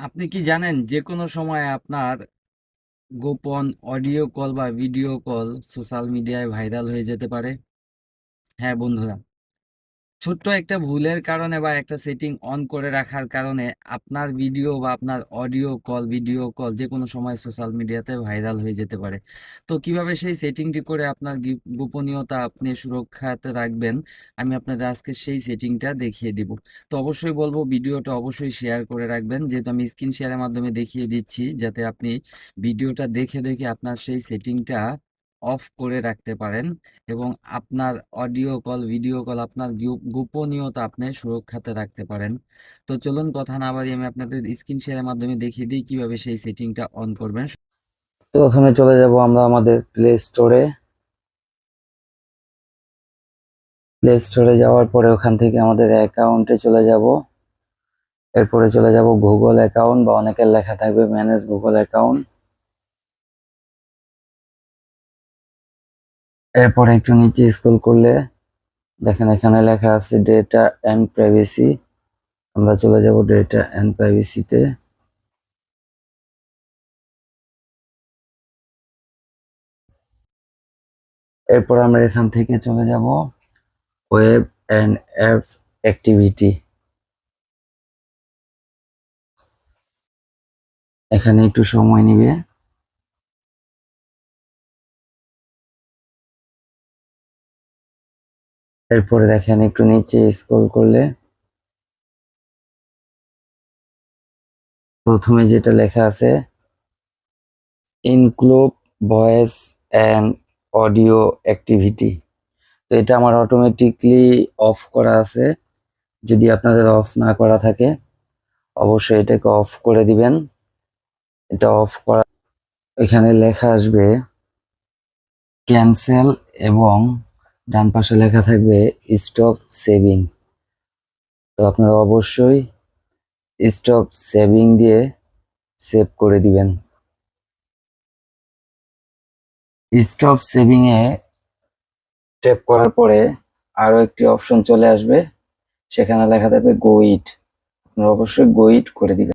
আপনি কি জানেন যে কোনো সময় আপনার গোপন অডিও কল বা ভিডিও কল সোশ্যাল মিডিয়ায় ভাইরাল হয়ে যেতে পারে? হ্যাঁ বন্ধুরা ছোট্ট একটা ভুলের কারণে বা একটা সেটিং অন করে রাখার কারণে আপনার ভিডিও বা আপনার অডিও কল ভিডিও কল যে কোনো সময় সোশ্যাল মিডিয়াতে ভাইরাল হয়ে যেতে পারে। তো কীভাবে সেই সেটিংটি করে আপনার গোপনীয়তা আপনি সুরক্ষাতে রাখবেন, আমি আপনাদের আজকে সেই সেটিংটা দেখিয়ে দিব। তো অবশ্যই বলব ভিডিওটা অবশ্যই শেয়ার করে রাখবেন, যেহেতু আমি স্ক্রিন শেয়ারের মাধ্যমে দেখিয়ে দিচ্ছি, যাতে আপনি ভিডিওটা দেখে দেখে আপনার সেই সেটিংটা অফ করে রাখতে পারেন এবং আপনার অডিও কল, ভিডিও কল, আপনার গোপনীয়তা আপনি সুরক্ষাতে রাখতে পারেন। তো চলুন কথা না বাড়িয়ে আমি আপনাদের স্ক্রিন শেয়ারের মাধ্যমে দেখিয়ে দিই কীভাবে সেই সেটিংটা অন করবেন। প্রথমে চলে যাব আমরা আমাদের প্লে স্টোরে প্লে স্টোরে যাওয়ার পরে ওখান থেকে আমাদের অ্যাকাউন্টে চলে যাব। এরপরে চলে যাব গুগল অ্যাকাউন্ট বা অনেকের লেখা থাকবে ম্যানেজ গুগল অ্যাকাউন্ট এরপরে একটু নিচে স্ক্রল করলে দেখেন এখানে লেখা আছে ডেটা অ্যান্ড প্রাইভেসি আমরা চলে যাব ডেটা অ্যান্ড প্রাইভেসিতে এরপর আমরা এখান থেকে চলে যাব ওয়েব অ্যান্ড অ্যাপ অ্যাক্টিভিটি এখানে একটু সময় নিবে। এরপরে দেখেন একটু নিচে স্ক্রল করলে। প্রথমে যেটা লেখা আছে include voice and audio activity তো এটা আমার অটোমেটিকলি অফ করা আছে। যদি আপনাদের অফ না করা থাকে, অবশ্যই এটাকে অফ করে দিবেন। এটা অফ করা এখানে লেখা আসবে ক্যান্সেল এবং ডান পাশে লেখা থাকবে স্টপ সেভিং তো আপনারা অবশ্যই স্টপ সেভিং দিয়ে সেভ করে দিবেন। স্টপ সেভিং এ ট্যাপ করার পরে আরও একটি অপশন চলে আসবে, সেখানে লেখা থাকবে গো ইট আপনারা অবশ্যই গো ইট করে দিবেন।